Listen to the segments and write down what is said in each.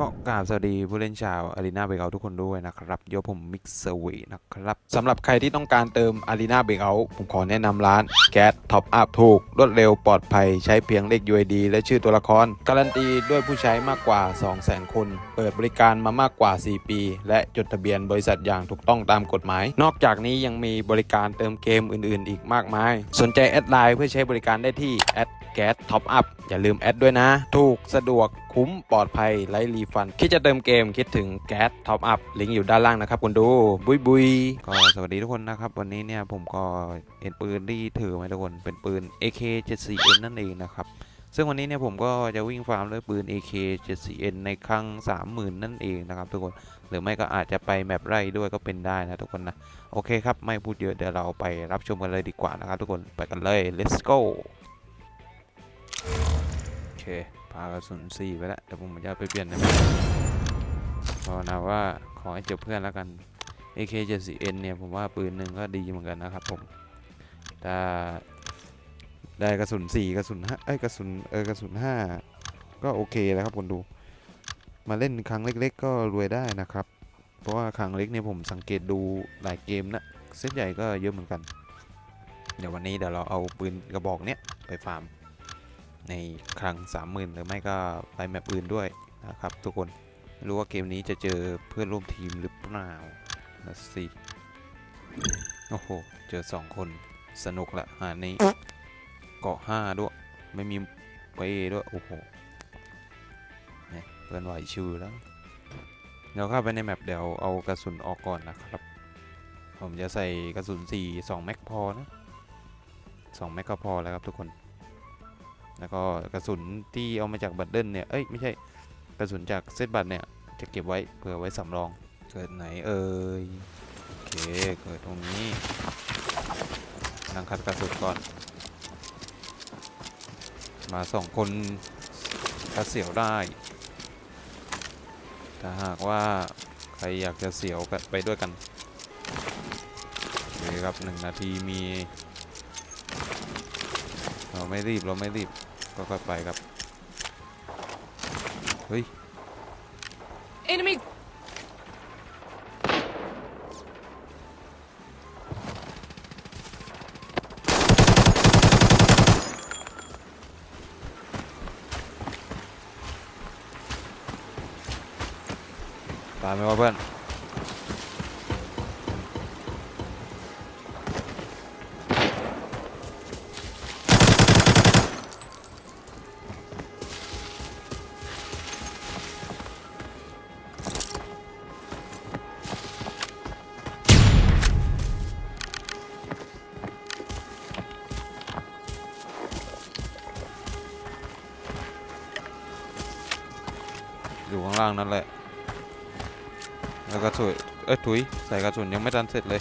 ก็กราบสวัสดีผู้เล่นชาวอารีนาเบเกาทุกคนด้วยนะครับโยผมมิกเซ์เวนะครับสำหรับใครที่ต้องการเติมอารีนาเบเกาผมขอแนะนำร้านแก๊สท็อปอัพถูก รวดเร็วปลอดภัยใช้เพียงเลข UID และชื่อตัวละคร การันตีด้วยผู้ใช้มากกว่า 200,000 คน เปิดบริการมามากกว่า 4 ปี และจดทะเบียนบริษัทอย่างถูกต้องตามกฎหมาย นอกจากนี้ยังมีบริการเติมเกมอื่น ๆ อีกมากมาย สนใจแอดไลน์เพื่อใช้บริการได้ที่แอดแก๊สท็อปอัพอย่าลืมแอดด้วยนะ ถูกสะดวก คุ้มปลอดภัยไร้รีฟัน คิดจะเติมเกมคิดถึงแก๊สท็อปอัพลิงก์อยู่ด้านล่างนะครับคุณดู บุยบุยก็สวัสดีทุกคนนะครับ วันนี้เนี่ยผมก็เห็นปืนที่ถือมาทุกคนเป็นปืน AK74N นั่นเองนะครับซึ่งวันนี้เนี่ยผมก็จะวิ่งฟาร์มด้วยปืน AK74N ในครั้ง 30,000 นั่นเองนะครับทุกคน หรือไม่ก็อาจจะไปแมปไร่ด้วยก็เป็นได้นะทุกคนนะ โอเคครับ ไม่พูดเยอะเดี๋ยวเราไปรับชมกันเลยดีกว่านะครับทุกคน ไปกันเลย let's go โอเค พากระสุน4ไปแล้วเดี๋ยวผมจะไปเปลี่ยนนแมปภาวนาว่าขอให้เจอเพื่อนแล้วกัน AK74N เนี่ยผมว่าปืนหนึ่งก็ดีเหมือนกันนะครับผมถ้าได้กระสุน4กระสุน5เอ้ยกระสุนเออกระสุน5ก็โอเคแล้วครับคนดู มาเล่นครั้งเล็ก ๆ ก็รวยได้นะครับ เพราะว่าครั้งเล็กเนี่ยผมสังเกตดูหลายเกมนะเซตใหญ่ก็เยอะเหมือนกัน เดี๋ยววันนี้เดี๋ยวเราเอาปืนกระบอกเนี้ยไปฟาร์ม ในครั้ง 30,000 หรือไม่ก็ไปแมปอื่นด้วยนะครับทุกคนรู้ว่าเกมนี้จะเจอเพื่อนร่วมทีมหรือเปล่านะสิโอ้โห เจอ 2 คนสนุกละหานี้เกาะ 5 ด้วย ไม่มีเปด้วย โอ้โหเนี่ยเพื่อนไหวชื่อแล้ว เดี๋ยวเข้าไปในแมปเดี๋ยวเอากระสุนออกก่อนนะครับ ผมจะใส่กระสุน 4 2 แม็กพอนะ 2 แม็กก็พอแล้วครับทุกคน แล้วก็กระสุนที่เอามาจากบัตเดิลเนี่ย เอ้ยไม่ใช่กระสุนจากเซตบัตรเนี่ย จะเก็บไว้เผื่อไว้สำรอง เกิดไหนเอ่ยโอเคเกิดตรงนี้นั่งคัดกระสุนก่อน มาสองคนกระเสียวได้ ถ้าหากว่าใครอยากจะเสียวกันไปด้วยกันโอเคครับหนึ่งนาทีมี เราไม่รีบเราไม่รีบก็ค่อยไปครับ เฮ้ย Enemy ตามไหมวะเพื่อนางล่างนั่นแหละแล้วก็ถุยเอ้ยถุยใส่กระสุนยังไม่ทันเสร็จเลย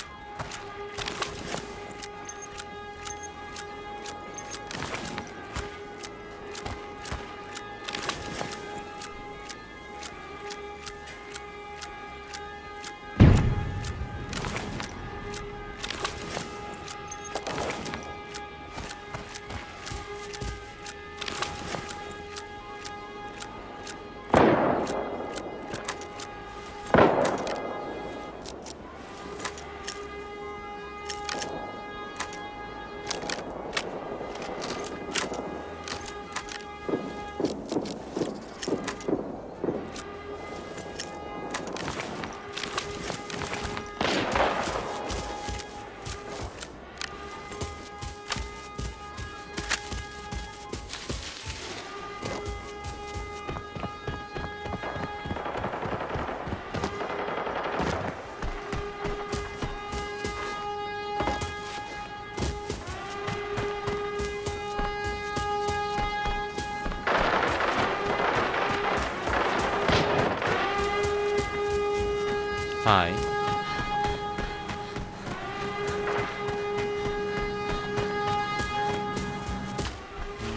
าย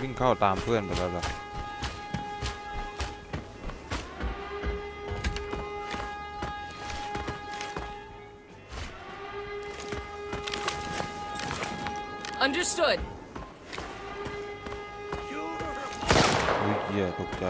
วิ่งเข้าตามเพื่อนไปแล้วเหรอ understood. อุ้ยเหี้ยตกใจ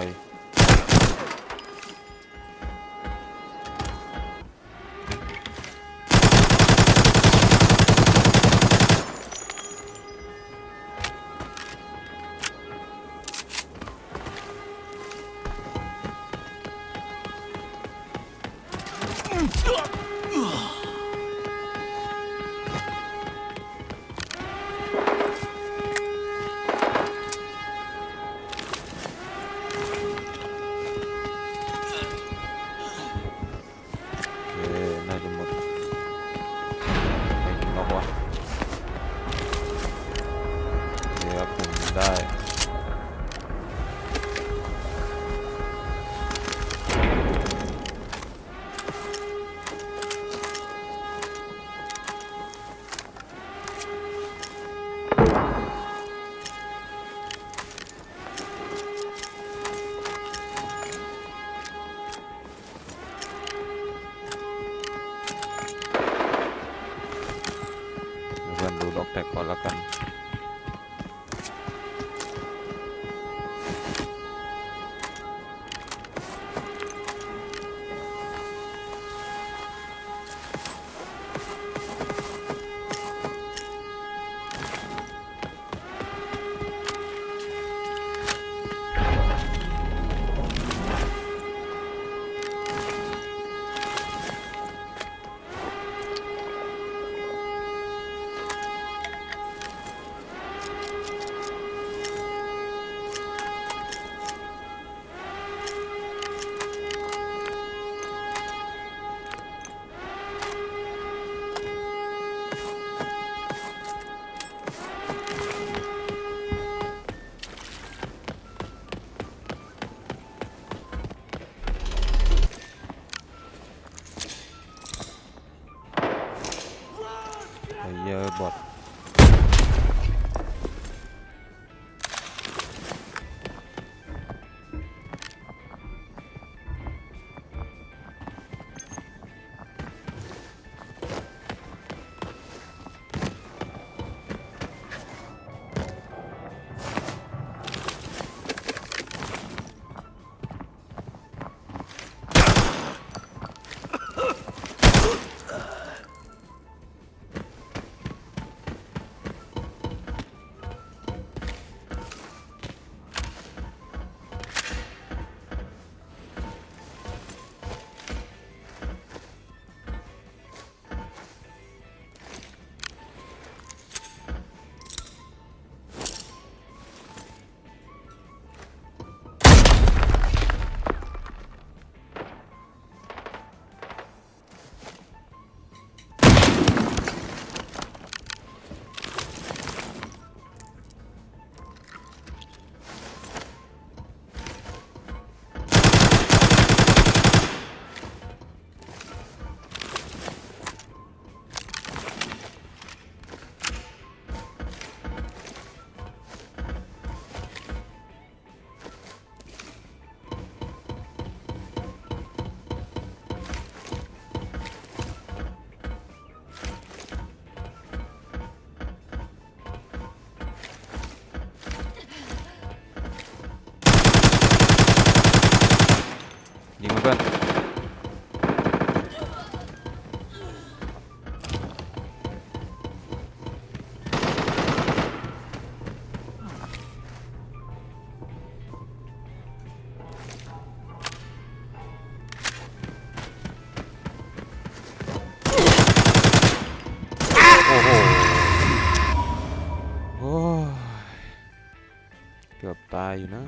กือบตายอยู่นะ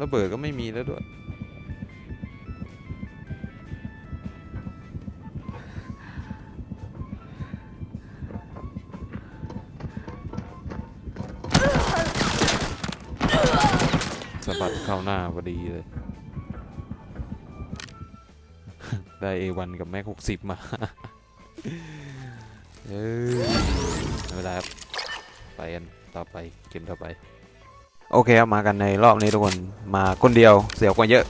ระเบิดก็ไม่มีแล้วด้วย สะบัดเข้าหน้าพอดีเลย ได้ A1 กับแม็ก60มา เออไม่เป็นไรครับ ไปกัน ต่อไป เกมต่อไป โอเคครับมากันในรอบนี้ทุกคนมาคนเดียวเสียวกว่าเยอะ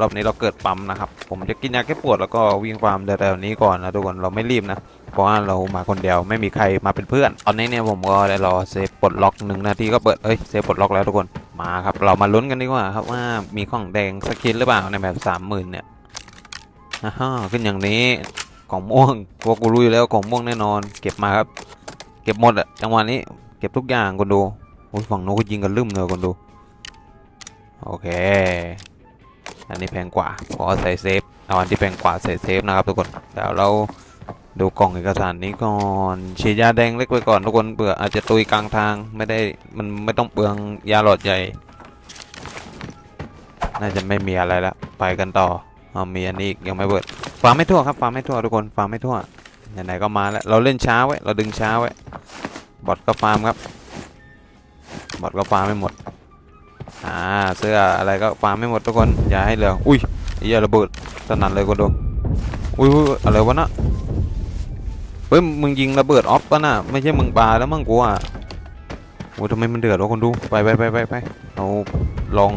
รอบนี้เราเกิดปั๊มนะครับ ผมจะกินยาแก้ปวดแล้วก็วิ่งฟาร์มแถวๆนี้ก่อนนะทุกคนเราไม่รีบนะ เพราะว่าเรามาคนเดียวไม่มีใครมาเป็นเพื่อน ตอนนี้เนี่ยผมก็ได้รอเซฟปลดล็อกหนึ่งนาทีก็เปิดเอ้ยเซฟปลดล็อกแล้วทุกคนมาครับ เรามาลุ้นกันดีกว่าครับว่ามีของแดงสกินหรือเปล่าในแบบสามหมื่นเนี่ยฮ่าขึ้นอย่างนี้ของม่วงพวกกูรู้อยู่แล้วของม่วงแน่นอน เก็บมาครับ เก็บหมดอะจังหวะนี้เก็บทุกอย่างคนดู โอ้ฝั่งโน้นก็ยิงกันลืมเลยคนดู โอเค อันนี้แพงกว่า ขอใส่เซฟ เอาอันที่เป็นกว่าใส่เซฟนะครับทุกคนเดี๋ยวเราดูกล่องเอกสารนี้ก่อนฉีดยาแดงเล็กไว้ก่อนทุกคนเผื่ออาจจะตุยกลางทางไม่ได้มันไม่ต้องเปลืองยาหลอดใหญ่ น่าจะไม่มีอะไรละไปกันต่อเอามีอันนี้อีกยังไม่เปิดฟาร์มไม่ทั่วครับฟาร์มไม่ทั่วทุกคนฟาร์มไม่ทั่วไหนๆก็มาแล้วเราเล่นช้าไว้เราดึงช้าไว้บอทก็ฟาร์มครับ บอทก็ฟาไม่หมด อ่า เสื้ออะไรก็ฟาไม่หมดทุกคน อย่าให้เหลือ อุ้ยอ้เหี้ยระเบิดสนั่นเลยคนดู อุ้ยอะไรวะนะเฮ้ย มึงยิงระเบิดออฟปะน่ะ ไม่ใช่มึงปาแล้วมึงกูอะโอ้ยทำไมมันเดือดวะคนดู ไปไปไปไปไปเราลอง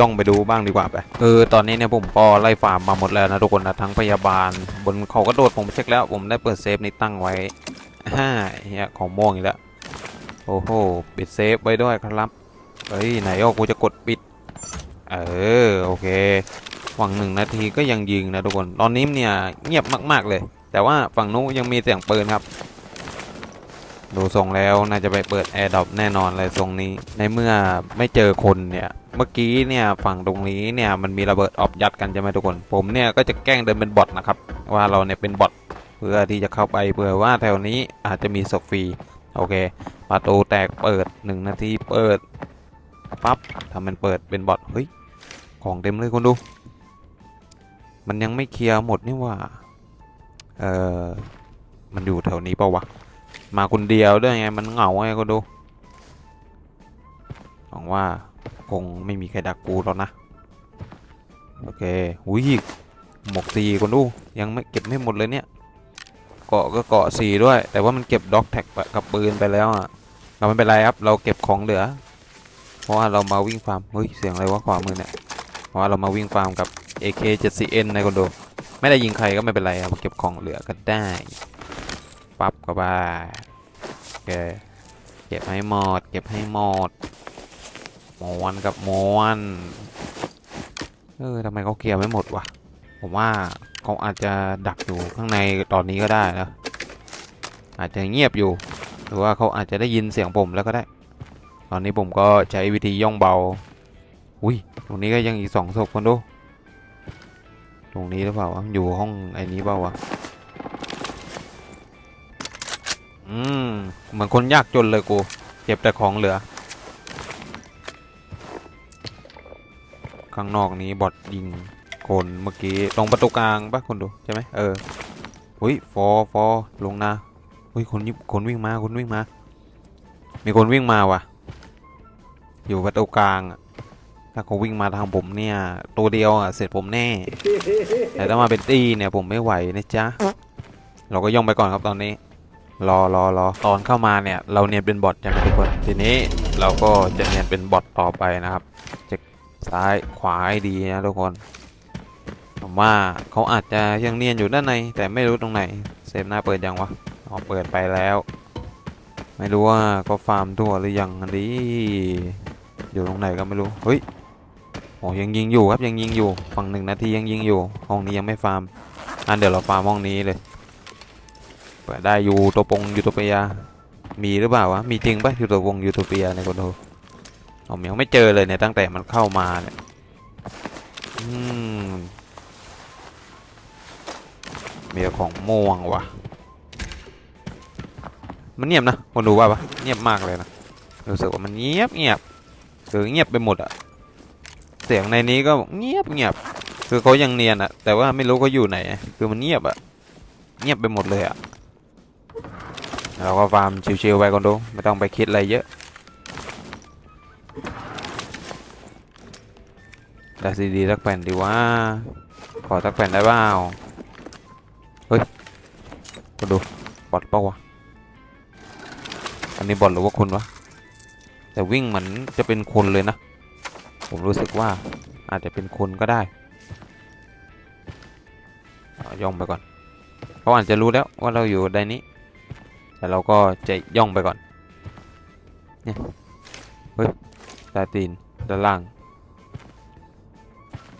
ย่องไปดูบ้างดีกว่าไปเออตอนนี้เนี่ยผมก็ไล่ฟาร์มมาหมดแล้วนะทุกคนนะทั้งพยาบาล บนเขากระโดดผมเช็คแล้ว ผมได้เปิดเซฟนี้ตั้งไว้ฮ่าเฮียของม่วงอีกแล้ว โอ้โห ปิดเซฟไว้ด้วยครับ เฮ้ย ไหนอะกูจะกดปิด เออ โอเค หวังหนึ่งนาทีก็ยังยิงนะทุกคน ตอนนี้เนี่ยเงียบมากๆเลย แต่ว่าฝั่งนู้นยังมีเสียงปืนครับ ดูทรงแล้วน่าจะไปเปิดแอร์ดอปแน่นอนเลยทรงนี้ ในเมื่อไม่เจอคนเนี่ย เมื่อกี้เนี่ยฝั่งตรงนี้เนี่ยมันมีระเบิดออบยัดกันใช่ไหมทุกคน ผมเนี่ยก็จะแกล้งเดินเป็นบอทนะครับ ว่าเราเนี่ยเป็นบอทเพื่อที่จะเข้าไปเผื่อว่าแถวนี้อาจจะมีศพฟรี โอเค ประตูแตกเปิดหนึ่งนาทีเปิดปั๊บทำมันเปิดเป็นบอทเฮ้ยของเต็มเลยคุณดู มันยังไม่เคลียร์หมดนี่ว่าเออมันอยู่แถวนี้เปล่าวะมาคนเดียวด้วยไงมันเหงาไงก็ดูหวังว่าคงไม่มีใครดักกูหรอกนะโอเคหุยหมกสีคนดูยังไม่เก็บไม่หมดเลยเนี่ย เกาะก็เกาะสี่ด้วย แต่ว่ามันเก็บด็อกแท็กกับปืนไปแล้วอะเราไม่เป็นไรครับ เราเก็บของเหลือ เพราะว่าเรามาวิ่งฟาร์มเฮ้ยเสียงอะไรวะขวามือเนี่ยเพราะว่าเรามาวิ่งฟาร์มกับ AK 7 4 N ในคอนโดไม่ได้ยิงใครก็ไม่เป็นไรครับเก็บของเหลือก็ได้ปั๊บเข้าไปโอเคเก็บให้หมดเก็บให้หมดม้วนกับม้วนเออทำไมเขาเคลียร์ไม่หมดวะผมว่า เขาอาจจะดักอยู่ข้างในตอนนี้ก็ได้นะอาจจะเงียบอยู่ หรือว่าเขาอาจจะได้ยินเสียงผมแล้วก็ได้ ตอนนี้ผมก็ใช้วิธีย่องเบา อุ้ยตรงนี้ก็ยังอีกสองศพคนดูตรงนี้หรือเปล่าวะอยู่ห้องไอ้นี้เปล่าวะอืมเหมือนคนยากจนเลยกูเก็บแต่ของเหลือ ข้างนอกนี้บอทยิง คนเมื่อกี้ตรงประตูกลางปะคนดูใช่ไหมเอออุ้ยฟอฟอลงนะอุ้ยคนยิบคนวิ่งมาคนวิ่งมา มีคนวิ่งมาว่ะ อยู่ประตูกลางถ้าเขาวิ่งมาทางผมเนี่ย ตัวเดียวอะเสร็จผมแน่ แต่ถ้ามาเป็นตีเนี่ยผมไม่ไหวนะจ๊ะเราก็ย่องไปก่อนครับตอนนี้ รอรอรอตอนเข้ามาเนี่ย เราเนียนเป็นบอทใช่ไหมทุกคนทีนี้เราก็จะเนียนเป็นบอทต่อไปนะครับเช็คซ้ายขวาให้ดีนะทุกคน ผมว่าเขาอาจจะยังเนียนอยู่ด้านใน แต่ไม่รู้ตรงไหน เซฟหน้าเปิดยังวะอ๋อเปิดไปแล้ว ไม่รู้ว่าเขาฟาร์มทั่วหรือยังอันนี้อยู่ตรงไหนก็ไม่รู้เฮ้ยโอ้ยังยิงอยู่ครับยังยิงอยู่ฝั่งหนึ่งนาทียังยิงอยู่ห้องนี้ยังไม่ฟาร์มอันเดี๋ยวเราฟาร์มห้องนี้เลยเปิดได้ยูตัวปงยูโทเปีย มีหรือเปล่าวะมีจริงปะยูตัวปงยูโทเปียในคนดูผมยังไม่เจอเลยเนี่ยตั้งแต่มันเข้ามาเนี่ยอืม มีแต่ของม่วงว่ะ มันเงียบนะคนดูว่าปะเงียบมากเลยนะ รู้สึกว่ามันเงียบเงียบคือเงียบไปหมดอะเสียงในนี้ก็เงียบเงียบ คือเขายังเนียนอะแต่ว่าไม่รู้เขาอยู่ไหน คือมันเงียบอะเงียบไปหมดเลยอะเราก็ฟาร์มชิวๆไปก่อนดูไม่ต้องไปคิดอะไรเยอะได้ซีดีสักแผ่นดีว่า ขอสักแผ่นได้เปล่าเฮ้ยมาดูบอทเปล่าวะ อันนี้บอทหรือว่าคนวะ แต่วิ่งเหมือนจะเป็นคนเลยนะ ผมรู้สึกว่าอาจจะเป็นคนก็ได้ย่องไปก่อนเขาอาจจะรู้แล้วว่าเราอยู่ในนี้ แต่เราก็จะย่องไปก่อน เนี่ย เฮ้ยตาตีนด้านล่าง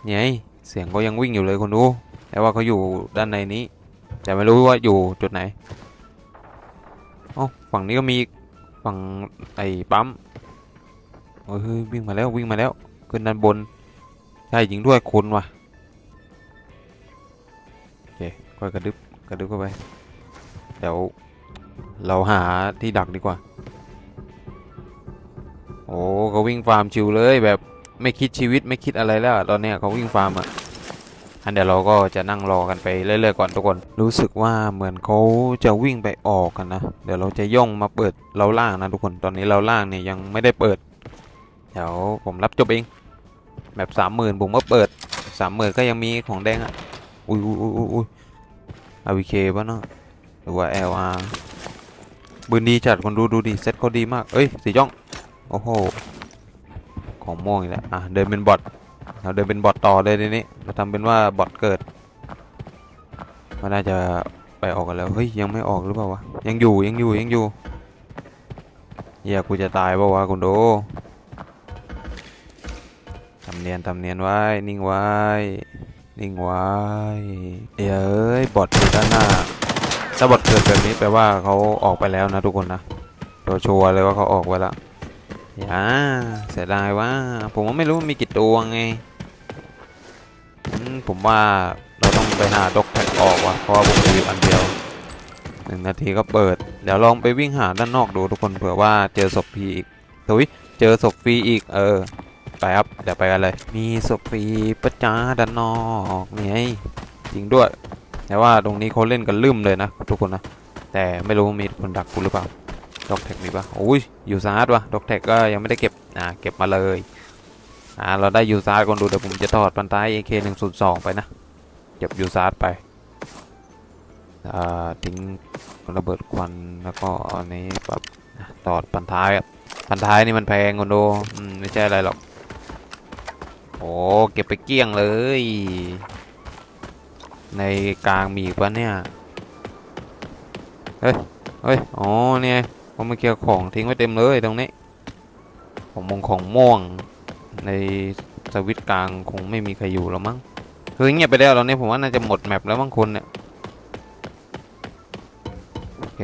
เนี่ยไงเสียงก็ยังวิ่งอยู่เลยคนดูแต่ว่าเขาอยู่ด้านในนี้ แต่ไม่รู้ว่าอยู่จุดไหนอ๋อฝั่งนี้ก็มีฝั่งไอ้ปั๊มเฮ้ยเฮ้ยวิ่งมาแล้ววิ่งมาแล้วขึ้นด้านบนใช่จริงด้วยคนว่ะค่อยกระดึบกระดึบเข้าไปเดี๋ยวเราหาที่ดักดีกว่า โอ้เขาวิ่งฟาร์มชิวเลยแบบไม่คิดชีวิตไม่คิดอะไรแล้ว ตอนเนี้ยเขาวิ่งฟาร์มอะ อันเดี๋ยวเราก็จะนั่งรอกันไปเรื่อยๆก่อนทุกคน รู้สึกว่าเหมือนเขาจะวิ่งไปออกกันนะ เดี๋ยวเราจะย่องมาเปิดเราล่างนะทุกคน ตอนนี้เราล่างเนี่ยยังไม่ได้เปิด เดี๋ยวผมรับจบเองแบบสามหมื่นผมก็เปิดสามหมื่นก็ยังมีของแดงอะ อุ้ยอุ้ยอุ้ยอุ้ยอุ้ยอาวีเคป่ะเนาะหรือว่า LR บืนดีจัดคนดูดูดิเซ็ตเขาดีมาก เอ้ยสีจ้อง โอ้โห ของม่วงอีกแล้ว อะ เดินเป็นบอท เราเดินเป็นบอทต่อเลยทีนี้เราทำเป็นว่าบอทเกิดมันน่าจะไปออกกันแล้วเฮ้ยยังไม่ออกหรือเปล่าวะยังอยู่ยังอยู่ยังอยู่เหี้ยกูจะตายเปล่าวะคุณดูทำเนียนทำเนียนไว้นิ่งไว้นิ่งไว้เอ้ยบอทอยู่ด้านหน้าถ้าบอทเกิดแบบนี้แปลว่าเขาออกไปแล้วนะทุกคนนะตัวชัวร์เลยว่าเขาออกไปแล้ว อย่าเสียดายว่า ผมว่าไม่รู้มีกี่ตัวไงผมว่าเราต้องไปหาดอกแท็กออกว่ะเพราะว่าผมมีอยู่อันเดียวหนึ่งนาทีก็เปิด เดี๋ยวลองไปวิ่งหาด้านนอกดูทุกคนเผื่อว่าเจอศพฟรีอีกถุยเจอศพฟรีอีกเออไปครับเดี๋ยวไปกันเลย มีศพฟรีประจ้าด้านนอกนี่ไงจริงด้วยแต่ว่าตรงนี้เขาเล่นกันลืมเลยนะทุกคนนะแต่ไม่รู้มีคนดักกูหรือเปล่า ด็อกแท็กมีปะโอ้ยยูซาร์ดวะด็อกแท็กก็ยังไม่ได้เก็บอ่าเก็บมาเลยอ่าเราได้ยูซาร์ดคนดูเดี๋ยวผมจะถอดปันท้าย AK 1 0 2ไปนะเก็บยูซาร์ดไปอ่าทิ้งระเบิดควันแล้วก็อันนี้ปรับอะถอดปันท้ายปันท้ายนี่มันแพงคนดูอืมไม่ใช่อะไรหรอกโอ้เก็บไปเกลี้ยงเลย ในกลางมีอีกปะเนี่ยเฮ้ย เฮ้ย อ๋อ เนี่ย ผมมาเคลียร์ของทิ้งไว้เต็มเลยตรงนี้ผมมองของม่วง ในสวิตกลางคงไม่มีใครอยู่แล้วมั้งคือเงียบไปแล้วตอนนี้ผมว่าน่าจะหมดแมปแล้วบางคนเนี่ยโอเค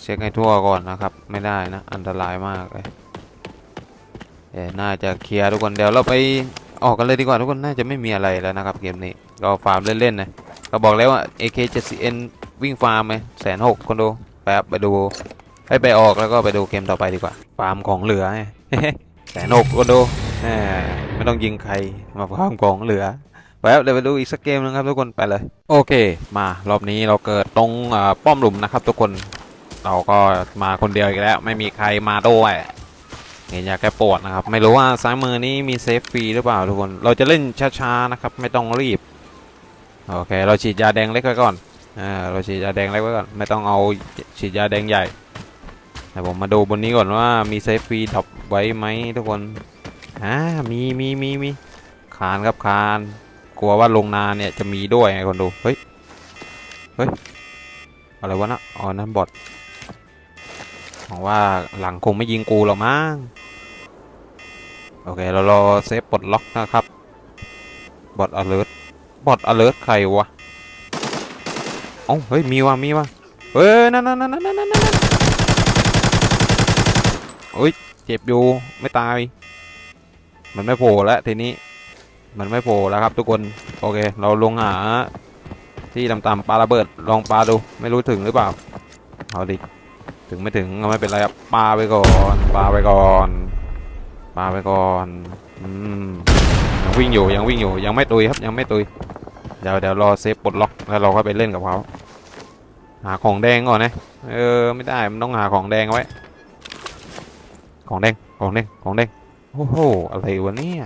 เช็คให้ทั่วก่อนนะครับ ไม่ได้นะ อันตรายมากเลยเอ๊ะน่าจะเคลียร์ทุกคนเดี๋ยวเราไปออกกันเลยดีกว่าทุกคนน่าจะไม่มีอะไรแล้วนะครับเกมนี้ก็ฟาร์มเล่นๆนะก็บอกแล้วว่า AK70N วิ่งฟาร์มไหมแสนหกคนดูแป๊บไปดู ให้ไปออกแล้วก็ไปดูเกมต่อไปดีกว่า ฟาร์มของเหลือไงแสนกก็ดูไม่ต้องยิงใครมาฟาร์มของเหลือไปครับเดี๋ยวไปดูอีกสักเกมนึงครับทุกคนไปเลย โอเค มารอบนี้เราเกิดตรงป้อมหลุมนะครับ ทุกคนเราก็มาคนเดียวอีกแล้ว ไม่มีใครมาด้วยเห็นอยากแก้ปวดนะครับ ไม่รู้ว่าซ้ายมือนี้มีเซฟฟรีหรือเปล่าทุกคน เราจะเล่นช้าๆนะครับ ไม่ต้องรีบโอเค เราฉีดยาแดงเล็กไว้ก่อนอ่าเราฉีดยาแดงเล็กไว้ก่อน ไม่ต้องเอาฉีดยาแดงใหญ่ แต่ผมมาดูบนนี้ก่อนว่ามีเซฟฟรีดรอปไว้ไหมทุกคนอ่ามีมีมีมีคานครับคาน กลัวว่าลงนาเนี่ยจะมีด้วยไงคนดู เฮ้ย เฮ้ย อะไรวะนะอ๋อนั่นบอทหวังว่าหลังคงไม่ยิงกูหรอกมั้ง โอเค เรารอเซฟปลดล็อกนะครับ บอทอเลิร์บอทอเลิร์ใครวะเอ้าเฮ้ย มีว่ะมีว่ะเฮ้ย นั่นนั่นนั่นนั่นนั่นนั่นโอ้ยเจ็บอยู่ไม่ตาย มันไม่โผล่แล้วทีนี้ มันไม่โผล่แล้วครับทุกคนโอเค เราลงหา ที่ต่ำๆปาระเบิดลองปลาดูไม่รู้ถึงหรือเปล่าเอาดิถึงไม่ถึงก็ไม่เป็นไรครับปาไปก่อนปลาไปก่อนปลาไปก่อนอืมยังวิ่งอยู่ยังวิ่งอยู่ยังไม่ตุยครับยังไม่ตุยเดี๋ยวเดี๋ยวรอเซฟปลดล็อกแล้วเราก็ไปเล่นกับเขาหาของแดงก่อนนะเออไม่ได้มันต้องหาของแดงไว้ ของแดงของแดงของแดงโอ้โหอะไรวะเนี่ย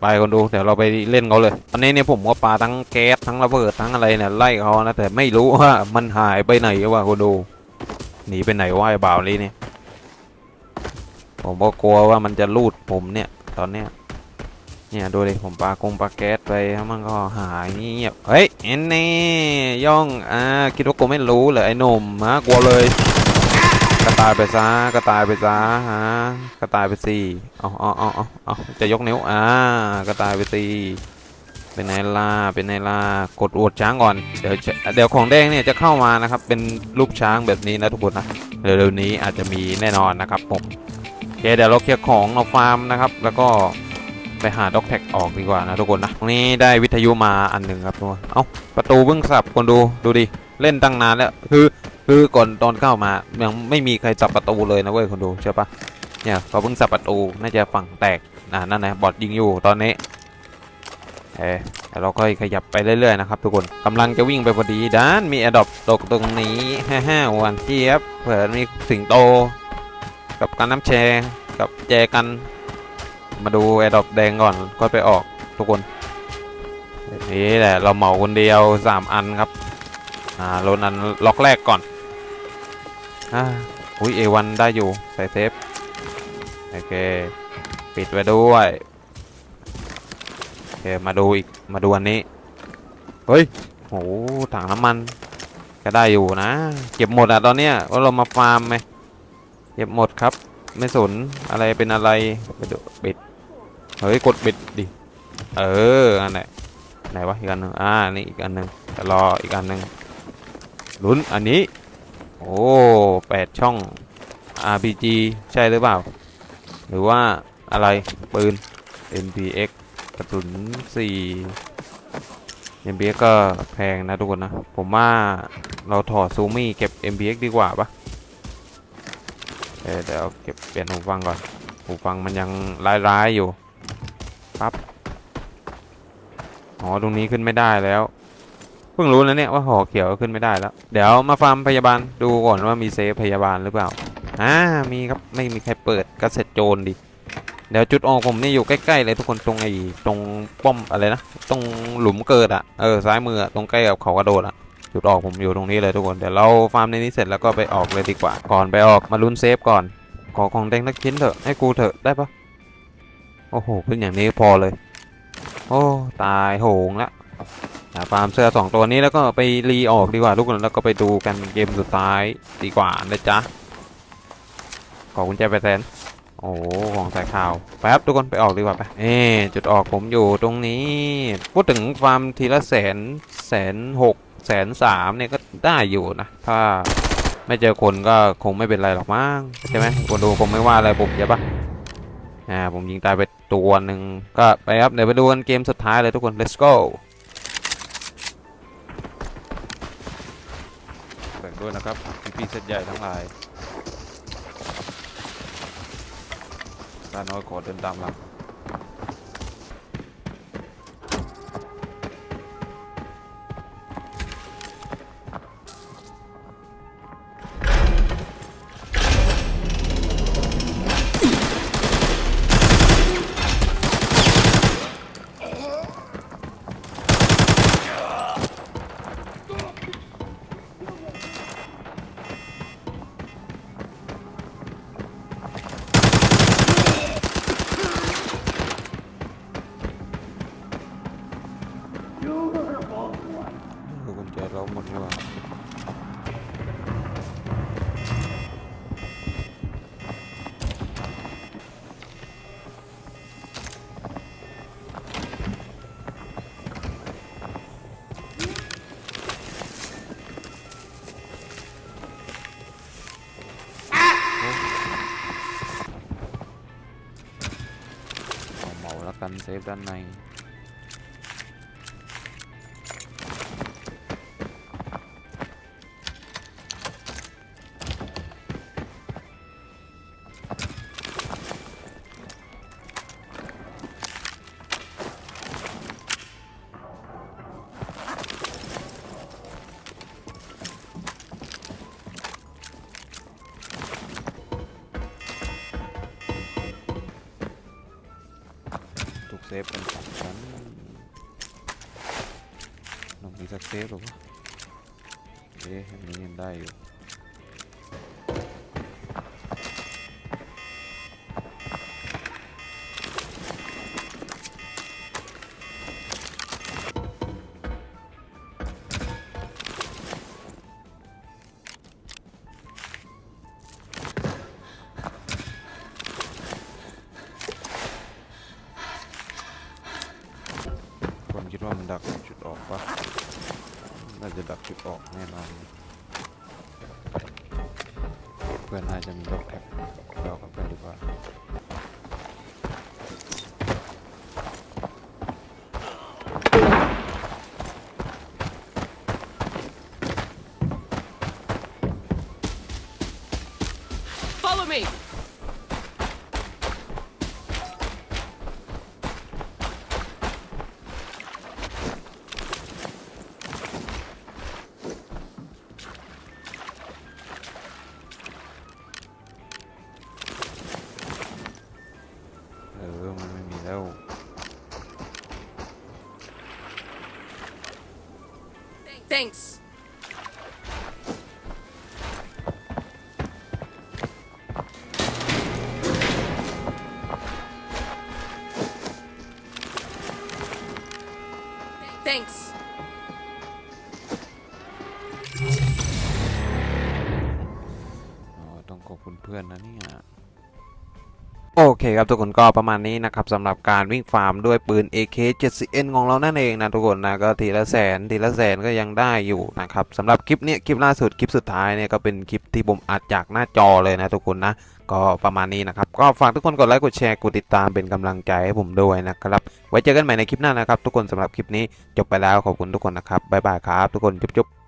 ไปคนดูเดี๋ยวเราไปเล่นเขาเลยตอนนี้เนี่ยผมก็ปาทั้งแก๊สทั้งระเบิดทั้งอะไรเนี่ยไล่เขานะแต่ไม่รู้ว่ามันหายไปไหนวะคนดูหนีไปไหนวะไอ้บ่าวนี้เนี่ยผมก็กลัวว่ามันจะลูดผมเนี่ยตอนเนี้ยเนี่ยดูดิผมปากงปาแก๊สไปแล้วมันก็หายเงียบเฮ้ยเอ็นนี่ย่องอ่าคิดว่ากูไม่รู้เหรอไอ้หนุ่มฮะกลัวเลย ตายไปซะกระตายไปซะฮะกระตายไปสี่เอาเอาเอาเอาเอาจะยกนิ้วอ่ากระตายไปสี่เป็นไงล่ะเป็นไงล่ะกดอวดช้างก่อนเดี๋ยวเดี๋ยวของแดงเนี่ยจะเข้ามานะครับเป็นรูปช้างแบบนี้นะทุกคนนะเร็วๆนี้อาจจะมีแน่นอนนะครับผมโอเคเดี๋ยวเราเคลียร์ของเราฟาร์มนะครับแล้วก็ไปหาด็อกแท็กออกดีกว่านะทุกคนนะตรงนี้ได้วิทยุมาอันหนึ่งครับทุกคนเอ้าประตูเพิ่งสับคนดูดูดิเล่นตั้งนานแล้วคือ คือก่อนตอนเข้ามายังไม่มีใครจับประตูเลยนะเว้ยคนดูใช่ปะเนี่ยเขาเพิ่งสับประตูน่าจะฝั่งแตกอ่านั่นนะบอดยิงอยู่ตอนนี้เออแต่เราค่อยขยับไปเรื่อยๆนะครับทุกคนกำลังจะวิ่งไปพอดีด้านมีแอดดอปตกตรงนี้ฮ่าฮ่าหวานเจี๊ยบเผื่อมีสิงโต กับการน้ำแชร์กับแจกัน มาดูแอดดอปแดงก่อนก็ไปออกทุกคนนี่แหละเราเหมาคนเดียว 3 อันครับอ่าโลนันล็อกแรกก่อน อ่าอุ้ยเอวันได้อยู่ ใส่เซฟ โอเค ปิดไว้ด้วย โอเค มาดูอีก มาดูอันนี้ เฮ้ยโหถังน้ำมัน ก็ได้อยู่นะ เก็บหมดอะตอนเนี้ยว่าเรามาฟาร์มไหมเก็บหมดครับ ไม่สนอะไรเป็นอะไรไปดูบิด เฮ้ย กดบิดดิ เอออันไหนไหนวะอีกอันหนึ่งอ่านี่อีกอันหนึ่งจะรออีกอันหนึ่งลุ้นอันนี้ โอ้แปดช่อง RPG ใช่หรือเปล่า หรือว่าอะไร ปืน MPX กระสุน4 MPX ก็แพงนะทุกคนนะ ผมว่าเราถอดซูมี่เก็บ MPX ดีกว่าปะเดี๋ยวเก็บเปลี่ยนหูฟังก่อน หูฟังมันยังร้ายๆอยู่ ปั๊บ อ๋อ ตรงนี้ขึ้นไม่ได้แล้ว พิ่งรู้แล้วเนี่ยว่าหอเขียวขึ้นไม่ได้แล้ว เดี๋ยวมาฟาร์มพยาบาลดูก่อนว่ามีเซฟพยาบาลหรือเปล่าอ่ามีครับไม่มีใครเปิดก็เสร็จโจรดิเดี๋ยวจุดออกผมนี่อยู่ใกล้ๆเลยทุกคนตรงไอ้ตรงป้อมอะไรนะตรงหลุมเกิดอะเออซ้ายมืออตรงใกล้กับเขากระโดดอะจุดออกผมอยู่ตรงนี้เลยทุกคนเดี๋ยวเราฟาร์มในนี้เสร็จแล้วก็ไปออกเลยดีกว่า ก่อนไปออกมาลุ้นเซฟก่อน ขอของแดงนักชิ้นเถอะให้กูเถอะได้ปะโอ้โหขึ้นอย่างนี้พอเลย โอ้ตายโหงละ หาฟาร์มเสื้อสองตัวนี้แล้วก็ไปรีออกดีกว่าทุกคนแล้วก็ไปดูกันเกมสุดท้ายดีกว่านะจ๊ะขอกุญแจไปแทนโอ้ของใส่ข่าวแป๊บทุกคนไปออกดีกว่าไปเอ่จุดออกผมอยู่ตรงนี้ พูดถึงฟาร์มทีละแสนแสนหกแสนสามเนี่ยก็ได้อยู่นะ ถ้าไม่เจอคนก็คงไม่เป็นไรหรอกมั้งใช่ไหมคนดูคงไม่ว่าอะไรผมใช่ปะอ่าผมยิงตายไปตัวหนึ่งก็ไปครับเดี๋ยวไปดูกันเกมสุดท้ายเลยทุกคน let's go ด้วยนะครับพี่พี่เซตใหญ่ทั้งหลายตาน้อยขอเดินตามหลัง เหม ดว่ามันดักจุดออกปะน่าจะดักจุดออกแน่นอนเพื่อนน่าจะมีล็อกแท็กเรากันไปดีกว่า Thanks. คครับทุกคนก็ประมาณนี้นะครับสำหรับการวิ่งฟาร์มด้วยปืน AK 70N ของเรานั่นเองนะทุกคนนะก็ทีละแสนทีละแสนก็ยังได้อยู่นะครับสำหรับคลิปเนี้ยคลิปล่าสุดคลิปสุดท้ายเนี่ยก็เป็นคลิปที่ผมอัดจากหน้าจอเลยนะทุกคนนะก็ประมาณนี้นะครับก็ฝากทุกคนกดไลค์กดแชร์กดติดตามเป็นกำลังใจให้ผมด้วยนะครับไว้เจอกันใหม่ในคลิปหน้านะครับ ทุกคนสำหรับคลิปนี้จบไปแล้วขอบคุณทุกคนนะครับบ๊ายบายครับทุกคนจุ๊บ